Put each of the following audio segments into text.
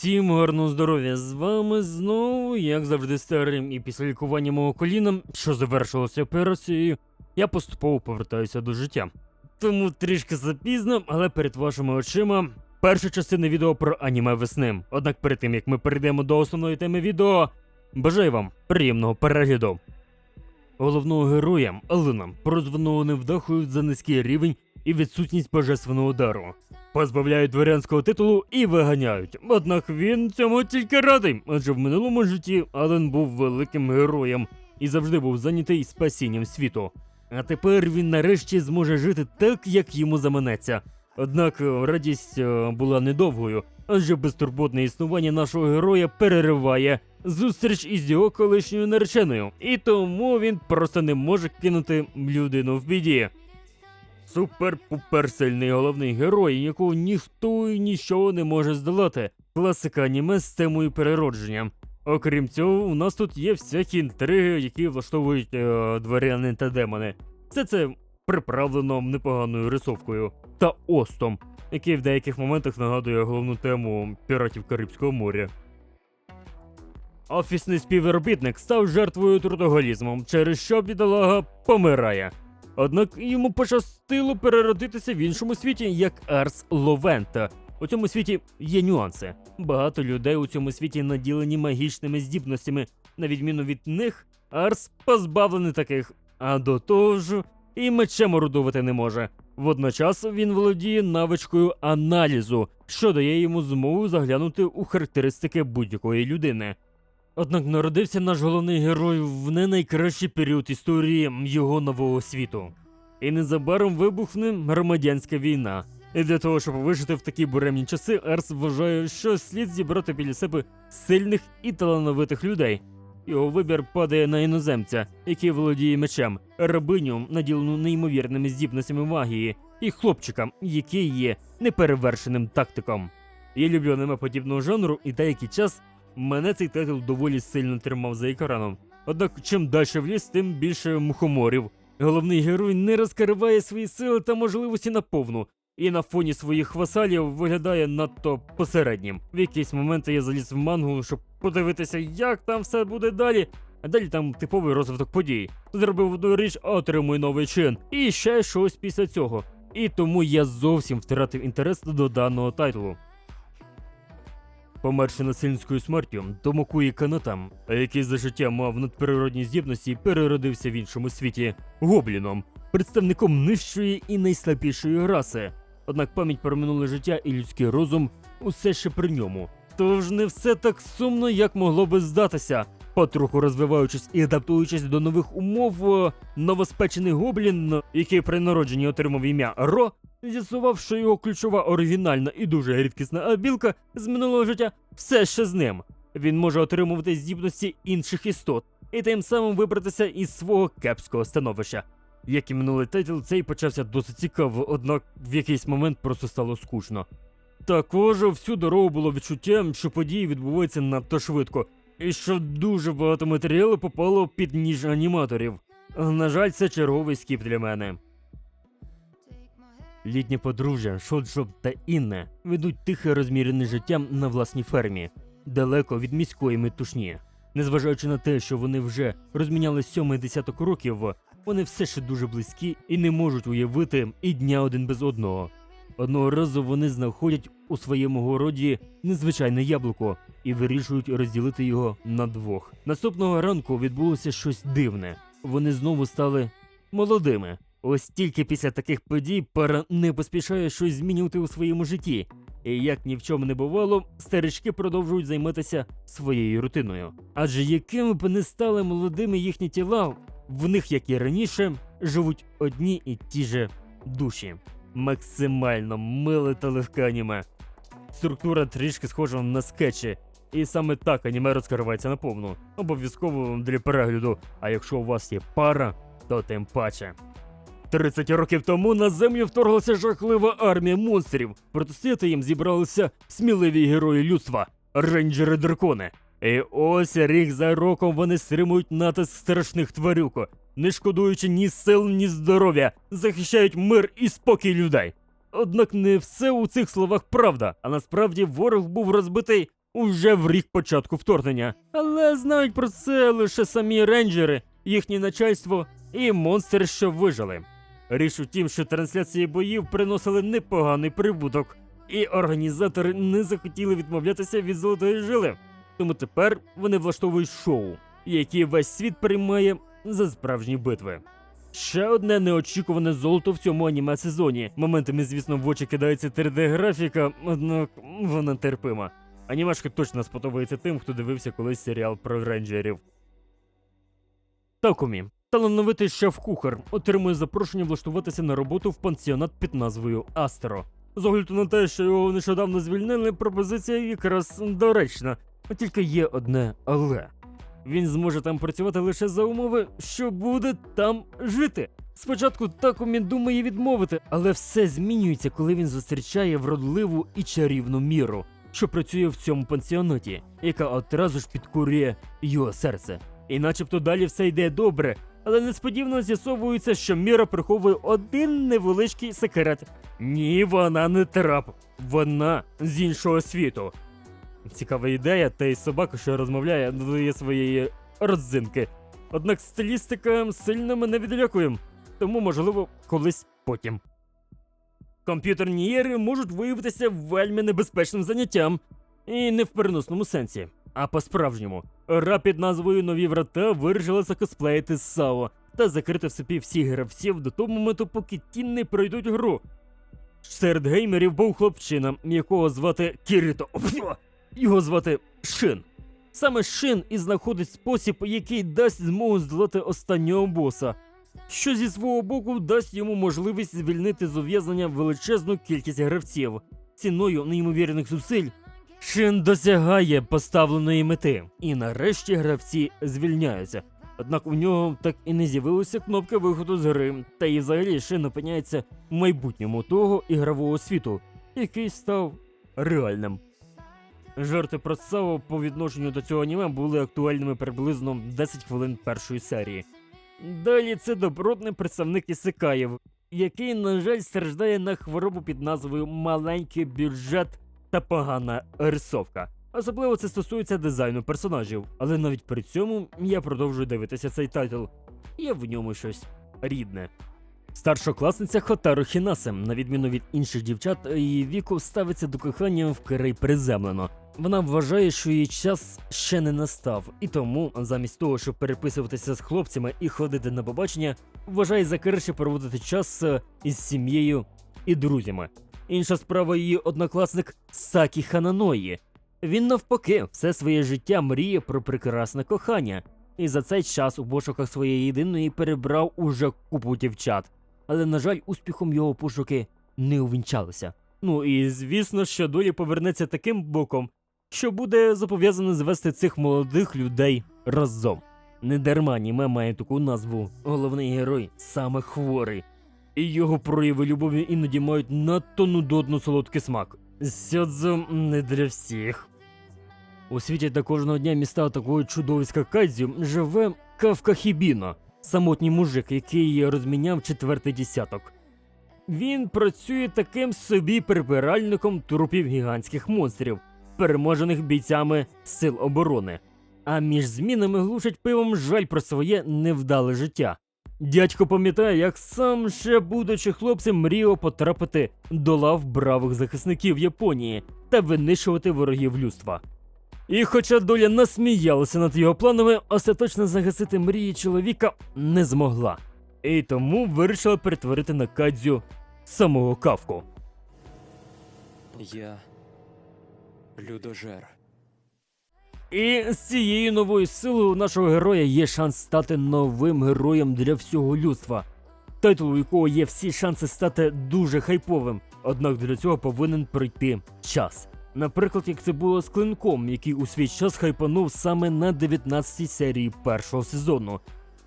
Всім гарного здоров'я! З вами знову, як завжди, старим, і після лікування мого коліна, що завершилося операцією, я поступово повертаюся до життя. Тому трішки запізно, але перед вашими очима перша частина відео про аніме весни. Однак перед тим як ми перейдемо до основної теми відео, бажаю вам приємного перегляду. Головного героя Алина прозваного невдахою за низький рівень і відсутність божественного удару. Позбавляють дворянського титулу і виганяють. Однак він цьому тільки радий, адже в минулому житті Ален був великим героєм і завжди був зайнятий спасінням світу. А тепер він нарешті зможе жити так, як йому заманеться. Однак е, радість е, була недовгою, адже безтурботне існування нашого героя перериває зустріч із його колишньою нареченою, і тому він просто не може кинути людину в біді. Супер-пупер головний герой, якого ніхто і нічого не може здолати. Класика аніме з темою переродження. Окрім цього, у нас тут є всякі інтриги, які влаштовують е, дворяни та демони. Все це приправлено непоганою рисовкою та остом, який в деяких моментах нагадує головну тему піратів Карибського моря. Офісний співробітник став жертвою трудоголізмом, через що бідолага помирає. Однак йому пощастило переродитися в іншому світі як Арс Ловента. У цьому світі є нюанси. Багато людей у цьому світі наділені магічними здібностями. На відміну від них, Арс позбавлений таких, а до того ж і мечем орудувати не може. Водночас він володіє навичкою аналізу, що дає йому змогу заглянути у характеристики будь-якої людини. Однак народився наш головний герой в не найкращий період історії його нового світу. І незабаром вибухне громадянська війна. І для того, щоб вижити в такі буремні часи, Арс вважає, що слід зібрати біля себе сильних і талановитих людей. Його вибір падає на іноземця, який володіє мечем, рабиню, наділену неймовірними здібностями магії, і хлопчика, який є неперевершеним тактиком. Я люблю аниме подібного жанру, і деякий час Мене цей титул доволі сильно тримав за екраном. Однак, чим далі в ліс, тим більше мухоморів. Головний герой не розкриває свої сили та можливості наповну, і на фоні своїх васалів виглядає надто посереднім. В якісь моменти я заліз в мангу, щоб подивитися, як там все буде далі. А далі там типовий розвиток подій. Зробив одну річ, а отримую новий чин. І ще щось після цього. І тому я зовсім втратив інтерес до даного тайтлу. Померши насильницькою смертю, Томокуї Канатам, який за життя мав надприродні здібності, переродився в іншому світі гобліном, представником нижчої і найслабішої раси. Однак пам'ять про минуле життя і людський розум усе ще при ньому. Тож не все так сумно, як могло би здатися. Потроху розвиваючись і адаптуючись до нових умов, новоспечений гоблін, який при народженні отримав ім'я Ро, з'ясував, що його ключова оригінальна і дуже рідкісна абілка з минулого життя все ще з ним. Він може отримувати здібності інших істот і тим самим вибратися із свого кепського становища. Як і минулий тайтл, цей почався досить цікаво, однак в якийсь момент просто стало скучно. Також всю дорогу було відчуття, що події відбуваються надто швидко, і що дуже багато матеріалу попало під ніж аніматорів. На жаль, це черговий скіп для мене. Літнє подружжя Шоджоб та Інне ведуть тихе розмірене життя на власній фермі, далеко від міської метушні. Незважаючи на те, що вони вже розміняли сьомий десяток років, вони все ще дуже близькі і не можуть уявити і дня один без одного. Одного разу вони знаходять у своєму городі незвичайне яблуко і вирішують розділити його на двох. Наступного ранку відбулося щось дивне. Вони знову стали молодими. Ось тільки після таких подій пара не поспішає щось змінювати у своєму житті. І як ні в чому не бувало, старички продовжують займатися своєю рутиною. Адже якими б не стали молодими їхні тіла, в них, як і раніше, живуть одні і ті же душі. Максимально миле та легке аніме. Структура трішки схожа на скетчі, і саме так аніме розкривається наповну. Обов'язково для перегляду. А якщо у вас є пара, то тим паче. 30 років тому на землю вторглася жахлива армія монстрів. Протистояти їм зібралися сміливі герої людства рейнджери дракони. І ось рік за роком вони стримують натиск страшних тварюк, не шкодуючи ні сил, ні здоров'я, захищають мир і спокій людей. Однак не все у цих словах правда, а насправді ворог був розбитий уже в рік початку вторгнення. Але знають про це лише самі рейнджери, їхнє начальство і монстри, що вижили. Річ у тім, що трансляції боїв приносили непоганий прибуток, і організатори не захотіли відмовлятися від золотої жили. Тому тепер вони влаштовують шоу, яке весь світ приймає за справжні битви. Ще одне неочікуване золото в цьому аніме сезоні. Моментами, звісно, в очі кидається 3D-графіка, однак вона терпима. Анімашка точно сподобається тим, хто дивився колись серіал про рейнджерів. Такумі, талановитий шеф-кухар, отримує запрошення влаштуватися на роботу в пансіонат під назвою Астро. З огляду на те, що його нещодавно звільнили, пропозиція якраз доречна. Тільки є одне але. Він зможе там працювати лише за умови, що буде там жити. Спочатку Такумі думає відмовити, але все змінюється, коли він зустрічає вродливу і чарівну міру, що працює в цьому пансіонаті, яка одразу ж підкурює його серце. І начебто далі все йде добре, але несподівано з'ясовується, що Міра приховує один невеличкий секрет. Ні, вона не трап, вона з іншого світу. Цікава ідея, та й собака, що розмовляє, додає своєї родзинки. Однак стилістика сильно мене відлякує, тому, можливо, колись потім. Комп'ютерні ігри можуть виявитися вельми небезпечним заняттям, і не в переносному сенсі, а по-справжньому. Гра під назвою Нові врата вирішила закосплеїти САО та закрити в собі всіх гравців до того моменту, поки ті не пройдуть гру. Серед геймерів був хлопчина, якого звати Кіріто. Його звати Шин. Саме Шин і знаходить спосіб, який дасть змогу здолати останнього боса, що зі свого боку дасть йому можливість звільнити з ув'язнення величезну кількість гравців. Ціною неймовірних зусиль Шин досягає поставленої мети, і нарешті гравці звільняються. Однак у нього так і не з'явилася кнопка виходу з гри, та і взагалі Шин опиняється в майбутньому того ігрового світу, який став реальним. Жарти про Сао по відношенню до цього аніме були актуальними приблизно 10 хвилин першої серії. Далі це добротний представник Ісикаєв, який, на жаль, страждає на хворобу під назвою Маленький бюджет та погана рисовка. Особливо це стосується дизайну персонажів, але навіть при цьому я продовжую дивитися цей тайтл. Є в ньому щось рідне. Старшокласниця Хотару Хінасе, на відміну від інших дівчат, її віку ставиться до кохання вкрай приземлено. Вона вважає, що її час ще не настав, і тому, замість того, щоб переписуватися з хлопцями і ходити на побачення, вважає за краще проводити час е, із сім'єю і друзями. Інша справа її однокласник Сакі Хананої. Він навпаки все своє життя мріє про прекрасне кохання, і за цей час у пошуках своєї єдиної перебрав уже купу дівчат. Але, на жаль, успіхом його пошуки не увінчалися. Ну і звісно, що долі повернеться таким боком, що буде зобов'язано звести цих молодих людей разом. Недарма аніме має таку назву. Головний герой саме хворий. І його прояви любові іноді мають надто нудотно солодкий смак. Сьодзо не для всіх. У світі та кожного дня міста такого чудовиська Кадзю живе Кавка Хібіно, самотній мужик, який розміняв четвертий десяток. Він працює таким собі прибиральником трупів гігантських монстрів, переможених бійцями сил оборони. А між змінами глушить пивом жаль про своє невдале життя. Дядько пам'ятає, як сам ще будучи хлопцем, мріяв потрапити до лав бравих захисників Японії та винищувати ворогів людства. І хоча доля насміялася над його планами, остаточно загасити мрії чоловіка не змогла. І тому вирішила перетворити на Кадзю самого кавку. Я людожер. І з цією новою силою у нашого героя є шанс стати новим героєм для всього людства. Тайтл, у якого є всі шанси стати дуже хайповим, однак для цього повинен пройти час. Наприклад, як це було з клинком, який у свій час хайпанув саме на 19-й серії першого сезону.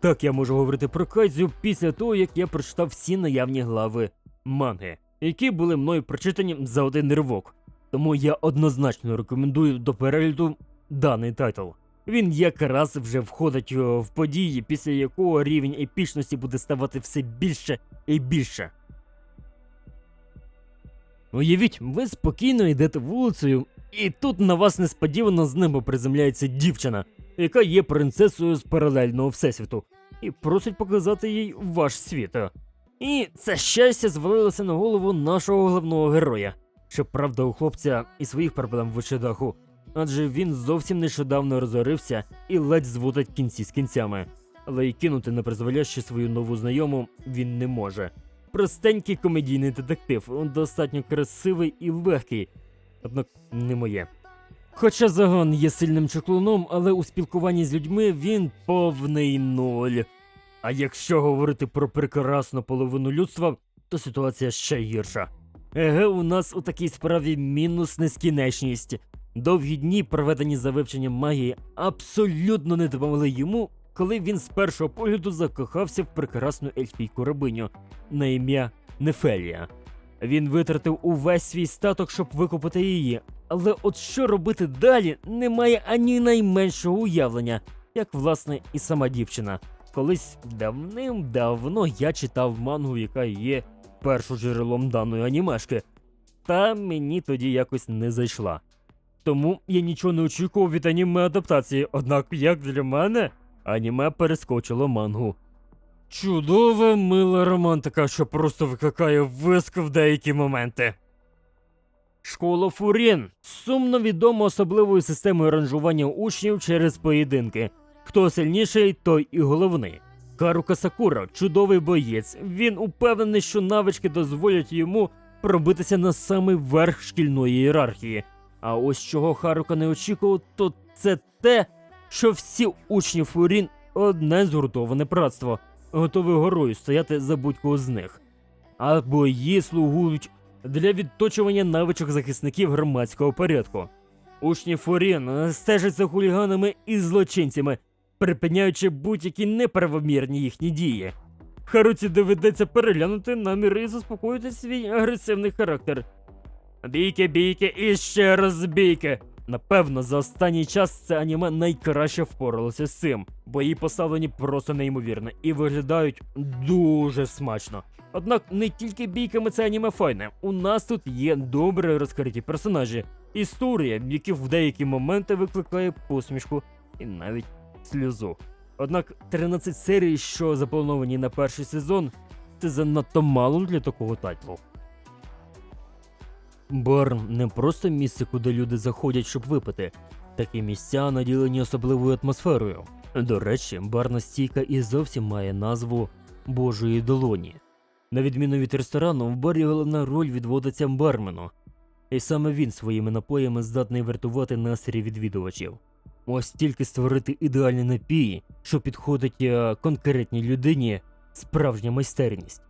Так я можу говорити про Кайдзю після того, як я прочитав всі наявні глави манги, які були мною прочитані за один ривок. Тому я однозначно рекомендую до перегляду даний тайтл. Він якраз вже входить в події, після якого рівень епічності буде ставати все більше і більше. Уявіть, ви спокійно йдете вулицею І тут на вас несподівано з неба приземляється дівчина, яка є принцесою з паралельного всесвіту, і просить показати їй ваш світ. І це щастя звалилося на голову нашого головного героя. Щоправда, у хлопця і своїх проблем в очедаху, адже він зовсім нещодавно розорився і ледь зводить кінці з кінцями. Але й кинути на призволяще свою нову знайому він не може. Простенький комедійний детектив, достатньо красивий і легкий, однак не моє. Хоча загон є сильним чаклуном, але у спілкуванні з людьми він повний нуль. А якщо говорити про прекрасну половину людства, то ситуація ще гірша. Еге, у нас у такій справі мінус нескінченність. Довгі дні, проведені за вивченням магії, абсолютно не допомогли йому, коли він з першого погляду закохався в прекрасну ельфійку рабиню на ім'я Нефелія. Він витратив увесь свій статок, щоб викупити її, але от що робити далі, немає ані найменшого уявлення, як власне і сама дівчина. Колись давним-давно я читав мангу, яка є першоджерелом даної анімешки, та мені тоді якось не зайшла. Тому я нічого не очікував від аніме адаптації, однак як для мене, аніме перескочило мангу. Чудова мила романтика, що просто викликає виск в деякі моменти. Школа Фурін сумно відома особливою системою ранжування учнів через поєдинки. Хто сильніший, той і головний. Карука Сакура чудовий боєць. Він упевнений, що навички дозволять йому пробитися на самий верх шкільної ієрархії. А ось чого Харука не очікував, то це те, що всі учні Фурін одне згуртоване братство, готові горою стояти за будь-кого з них. А бої слугують для відточування навичок захисників громадського порядку. Учні Фурін стежать за хуліганами і злочинцями, припиняючи будь-які неправомірні їхні дії. Харуці доведеться переглянути наміри і заспокоїти свій агресивний характер. Бійки, бійки і ще раз бійки. Напевно, за останній час це аніме найкраще впоралося з цим. Бої поставлені просто неймовірно і виглядають дуже смачно. Однак не тільки бійками це аніме файне. У нас тут є добре розкриті персонажі, історія, які в деякі моменти викликає посмішку і навіть сльозу. Однак 13 серій, що заплановані на перший сезон, це занадто мало для такого тайтлу. Бар не просто місце, куди люди заходять, щоб випити. Такі місця наділені особливою атмосферою. До речі, барна стійка і зовсім має назву Божої долоні. На відміну від ресторану, в барі головна роль відводиться бармену, і саме він своїми напоями здатний вартувати настрій відвідувачів. Ось тільки створити ідеальні напії, що підходить е, конкретній людині, справжня майстерність.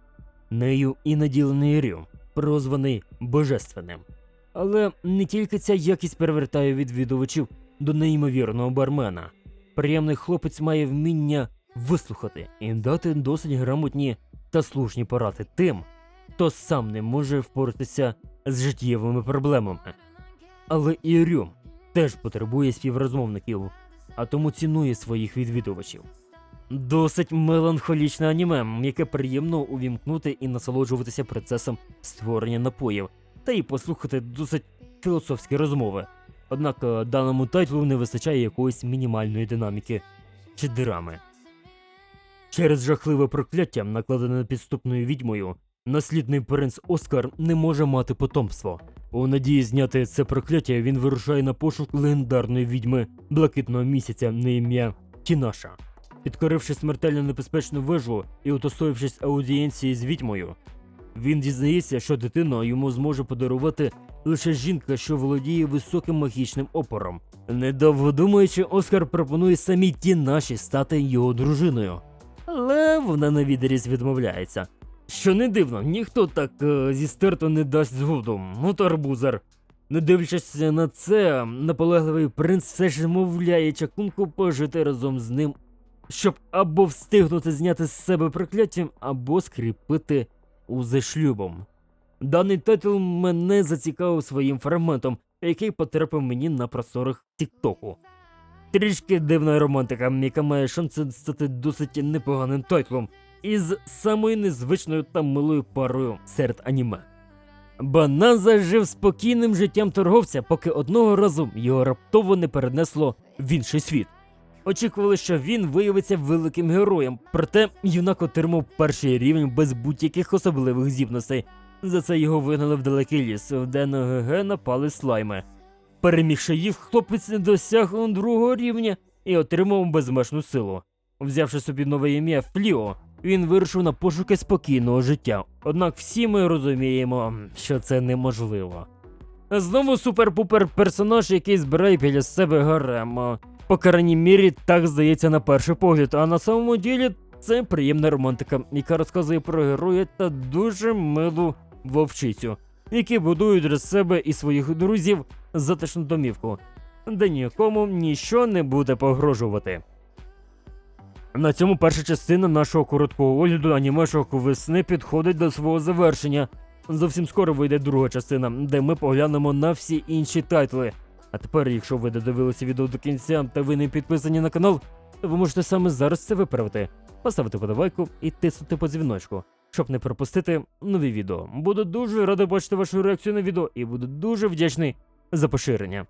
Нею і наділений Рю, прозваний божественним. Але не тільки ця якість перевертає відвідувачів до неймовірного бармена. Приємний хлопець має вміння вислухати і дати досить грамотні та слушні поради тим, хто сам не може впоратися з життєвими проблемами. Але і Рю теж потребує співрозмовників, а тому цінує своїх відвідувачів. Досить меланхолічне аніме, яке приємно увімкнути і насолоджуватися процесом створення напоїв, та й послухати досить філософські розмови. Однак е, даному тайтлу не вистачає якоїсь мінімальної динаміки чи драми. Через жахливе прокляття, накладене підступною відьмою, наслідний принц Оскар не може мати потомство. У надії зняти це прокляття він вирушає на пошук легендарної відьми блакитного місяця на ім'я Тінаша. Підкоривши смертельно небезпечну вежу і удостоївшись аудієнції з відьмою, він дізнається, що дитину йому зможе подарувати лише жінка, що володіє високим магічним опором. Недовго думаючи, Оскар пропонує самій Тінаші стати його дружиною. Але вона на відріз відмовляється. Що не дивно, ніхто так е, зі стерту не дасть згоду, от арбузер. Не дивлячись на це, наполегливий принц все ж мовляє чаклунку пожити разом з ним, щоб або встигнути зняти з себе прокляттям, або скріпити узи шлюбом. Даний титул мене зацікавив своїм фрагментом, який потрапив мені на просторах Тіктоку. Трішки дивна романтика, яка має шанси стати досить непоганим тайтлом, із самою незвичною та милою парою серед аніме. Баназа жив спокійним життям торговця, поки одного разу його раптово не перенесло в інший світ. Очікували, що він виявиться великим героєм, проте юнак отримав перший рівень без будь-яких особливих здібностей. За це його вигнали в далекий ліс, де на ГГ напали слайми. Перемігши їх, хлопець досяг другого рівня і отримав безмежну силу. Взявши собі нове ім'я Фліо, він вирушив на пошуки спокійного життя. Однак всі ми розуміємо, що це неможливо. Знову супер-пупер персонаж, який збирає біля себе гарем. По крайній мірі, так здається на перший погляд, а на самому ділі це приємна романтика, яка розказує про героя та дуже милу вовчицю, які будують для себе і своїх друзів затишну домівку, де нікому ніщо не буде погрожувати. На цьому перша частина нашого короткого огляду анімешок весни підходить до свого завершення. Зовсім скоро вийде друга частина, де ми поглянемо на всі інші тайтли. А тепер, якщо ви додивилися відео до кінця та ви не підписані на канал, то ви можете саме зараз це виправити, поставити подобайку і тиснути по дзвіночку, щоб не пропустити нові відео. Буду дуже радий бачити вашу реакцію на відео і буду дуже вдячний за поширення.